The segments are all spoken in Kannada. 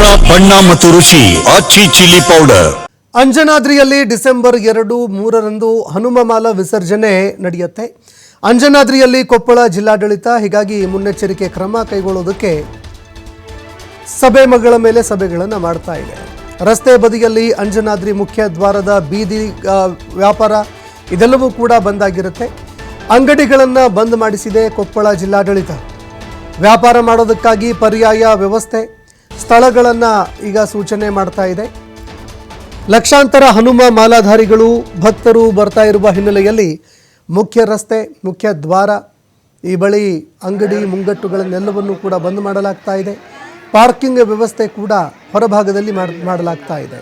ಖಾರ ಬಣ್ಣ ಮತ್ತು ರುಚಿ ಆಚಿ ಚಿಲ್ಲಿ ಪೌಡರ್. ಅಂಜನಾದ್ರಿಯಲ್ಲಿ ಡಿಸೆಂಬರ್ ಎರಡು, ಮೂರರಂದು ಹನುಮಮಾಲ ವಿಸರ್ಜನೆ ನಡೆಯುತ್ತೆ. ಅಂಜನಾದ್ರಿಯಲ್ಲಿ ಕೊಪ್ಪಳ ಜಿಲ್ಲಾಡಳಿತ ಹೀಗಾಗಿ ಮುನ್ನೆಚ್ಚರಿಕೆ ಕ್ರಮ ಕೈಗೊಳ್ಳೋದಕ್ಕೆ ಸಭೆ ಮಗಳ ಮೇಲೆ ಸಭೆಗಳನ್ನು ಮಾಡ್ತಾ ಇದೆ. ರಸ್ತೆ ಬದಿಯಲ್ಲಿ ಅಂಜನಾದ್ರಿ ಮುಖ್ಯ ದ್ವಾರದ ಬೀದಿ ವ್ಯಾಪಾರ ಇದೆಲ್ಲವೂ ಕೂಡ ಬಂದಾಗಿರುತ್ತೆ. ಅಂಗಡಿಗಳನ್ನು ಬಂದ್ ಮಾಡಿಸಿದೆ ಕೊಪ್ಪಳ ಜಿಲ್ಲಾಡಳಿತ. ವ್ಯಾಪಾರ ಮಾಡೋದಕ್ಕಾಗಿ ಪರ್ಯಾಯ ವ್ಯವಸ್ಥೆ. ಸ್ಥಳಗಳನ್ನು ಈಗ ಸೂಚನೆ ಮಾಡ್ತಾ ಇದೆ ಲಕ್ಷಾಂತರ ಹನುಮ ಮಾಲಾಧಾರಿಗಳು ಭಕ್ತರು ಬರ್ತಾ ಇರುವ ಹಿನ್ನೆಲೆಯಲ್ಲಿ ಮುಖ್ಯ ರಸ್ತೆ ಮುಖ್ಯ ದ್ವಾರ ಈ ಬಳಿ ಅಂಗಡಿ ಮುಂಗಟ್ಟುಗಳನ್ನೆಲ್ಲವನ್ನು ಕೂಡ ಬಂದ್ ಮಾಡಲಾಗ್ತಾ ಇದೆ ಪಾರ್ಕಿಂಗ್ ವ್ಯವಸ್ಥೆ ಕೂಡ ಹೊರಭಾಗದಲ್ಲಿ ಮಾಡ್- ಮಾಡಲಾಗ್ತಾ ಇದೆ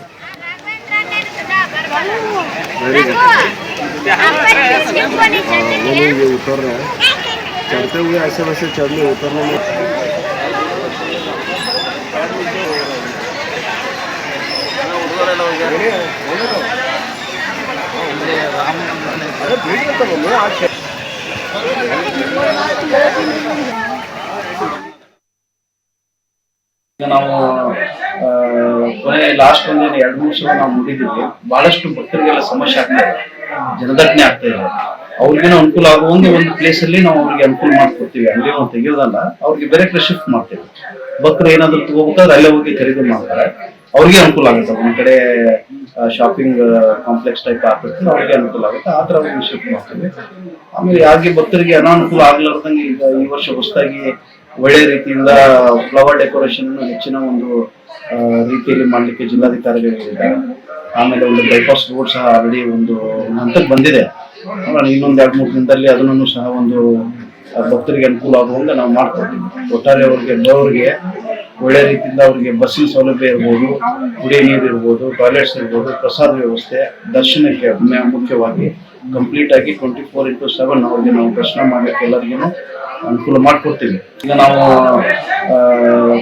ये उतर रहा है चढ़ते हुए ऐसे वैसे चढ़ने उतरने में ನಾವು ಕೊನೆ ಲಾಸ್ಟ್ ಒಂದು ಎರಡು ಮೂರು ಸಲ ನಾವು ಮುಗಿದಿದ್ವಿ. ಬಹಳಷ್ಟು ಭಕ್ತರಿಗೆಲ್ಲ ಸಮಸ್ಯೆ ಆಗ್ತಾ ಇದೆ. ಜನದಟ್ಟಣೆ ಆಗ್ತಾ ಇದೆ. ಅವ್ರಿಗೇನು ಅನುಕೂಲ ಆಗುವಂಗೆ ಒಂದು ಪ್ಲೇಸ್ ಅಲ್ಲಿ ನಾವು ಅವ್ರಿಗೆ ಅನುಕೂಲ ಮಾಡ್ಕೊಡ್ತೀವಿ. ಅಲ್ಲಿ ನಾವು ತೆಗಿಯೋದಲ್ಲ. ಅವ್ರಿಗೆ ಬೇರೆ ಕಡೆ ಶಿಫ್ಟ್ ಮಾಡ್ತೀವಿ. ಭಕ್ತರು ಏನಾದ್ರು ತಗೋಬೇಕಾದ್ರೆ ಅಲ್ಲೇ ಹೋಗಿ ಖರೀದಿ ಮಾಡ್ತಾರೆ. ಅವ್ರಿಗೆ ಅನುಕೂಲ ಆಗುತ್ತೆ. ಒಂದ್ ಕಡೆ ಶಾಪಿಂಗ್ ಕಾಂಪ್ಲೆಕ್ಸ್ ಟೈಪ್ ಆಗ್ತದೆ ಅವ್ರಿಗೆ ಅನುಕೂಲ ಆಗುತ್ತೆ. ಆ ತರ ಅವ್ರಿಗೆ ಶಿಫ್ಟ್ ಮಾಡ್ತೀವಿ. ಆಮೇಲೆ ಯಾರಿಗೆ ಭಕ್ತರಿಗೆ ಅನಾನುಕೂಲ ಆಗ್ಲಾರ್ದಂಗೆ ಈಗ ಈ ವರ್ಷ ಹೊಸದಾಗಿ ಒಳ್ಳೆ ರೀತಿಯಿಂದ ಫ್ಲವರ್ ಡೆಕೋರೇಷನ್ ಹೆಚ್ಚಿನ ಒಂದು ರೀತಿಯಲ್ಲಿ ಮಾಡ್ಲಿಕ್ಕೆ ಜಿಲ್ಲಾಧಿಕಾರಿಗಳು ಹೇಳಿದ್ದಾರೆ. ಆಮೇಲೆ ಒಂದು ಬೈಪಾಸ್ ರೋಡ್ ಸಹ ಆಲ್ರೆಡಿ ಒಂದು ಹಂತಕ್ಕೆ ಬಂದಿದೆ. ಇನ್ನೊಂದು ಎರಡು ಮೂರು ದಿನದಲ್ಲಿ ಅದನ್ನು ಸಹ ಒಂದು ಭಕ್ತರಿಗೆ ಅನುಕೂಲ ಆಗುವಂತೆ ನಾವು ಮಾಡ್ಕೊಡ್ತೀವಿ. ಒಟ್ಟಾರೆ ಅವ್ರಿಗೆ ಬರೋರಿಗೆ ಒಳ್ಳೆ ರೀತಿಯಿಂದ ಅವರಿಗೆ ಬಸ್ಸಿನ ಸೌಲಭ್ಯ ಇರ್ಬೋದು, ಕುಡಿಯ ನೀರು ಇರ್ಬೋದು ಟಾಯ್ಲೆಟ್ಸ್ ಇರ್ಬೋದು, ಪ್ರಸಾದ ವ್ಯವಸ್ಥೆ, ದರ್ಶನಕ್ಕೆ ಮುಖ್ಯವಾಗಿ ಕಂಪ್ಲೀಟ್ ಆಗಿ ಟ್ವೆಂಟಿ ಫೋರ್ ಇಂಟು ಸೆವೆನ್ ಅವ್ರಿಗೆ ನಾವು ದರ್ಶನ ಮಾಡ್ಲಿಕ್ಕೆ ಎಲ್ಲರಿಗೂ ಅನುಕೂಲ ಮಾಡ್ಕೊಡ್ತೀವಿ. ಈಗ ನಾವು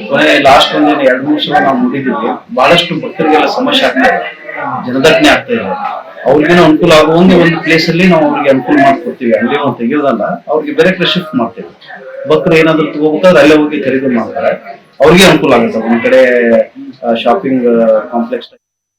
ಕೊನೆ ಲಾಸ್ಟ್ ಒಂದೇನು ಎರಡು ಮೂರು ಸಲ ನಾವು ಮುಗಿದಿದ್ವಿ ಬಹಳಷ್ಟು ಭಕ್ತರಿಗೆಲ್ಲ ಸಮಸ್ಯೆ ಆಗ್ತಾ ಇದೆ, ಜನದಟ್ಟಣೆ ಆಗ್ತಾ ಇದೆ. ಅವ್ರಿಗೇನು ಅನುಕೂಲ ಆಗುವಂಗೆ ಒಂದು ಪ್ಲೇಸ್ ಅಲ್ಲಿ ನಾವು ಅವ್ರಿಗೆ ಅನುಕೂಲ ಮಾಡ್ಕೊಡ್ತೀವಿ ಅಲ್ಲಿ ನಾವು ತೆಗಿಯೋದಲ್ಲ, ಅವ್ರಿಗೆ ಬೇರೆ ಕಡೆ ಶಿಫ್ಟ್ ಮಾಡ್ತೀವಿ. ಭಕ್ತರು ಏನಾದ್ರು ತಗೋಬೇಕಾದ್ರೆ ಅಲ್ಲೇ ಹೋಗಿ ಖರೀದಿ ಮಾಡ್ತಾರೆ. ಅವ್ರಿಗೆ ಅನುಕೂಲ ಆಗುತ್ತೆ. ಒಂದ್ ಕಡೆ ಶಾಪಿಂಗ್ ಕಾಂಪ್ಲೆಕ್ಸ್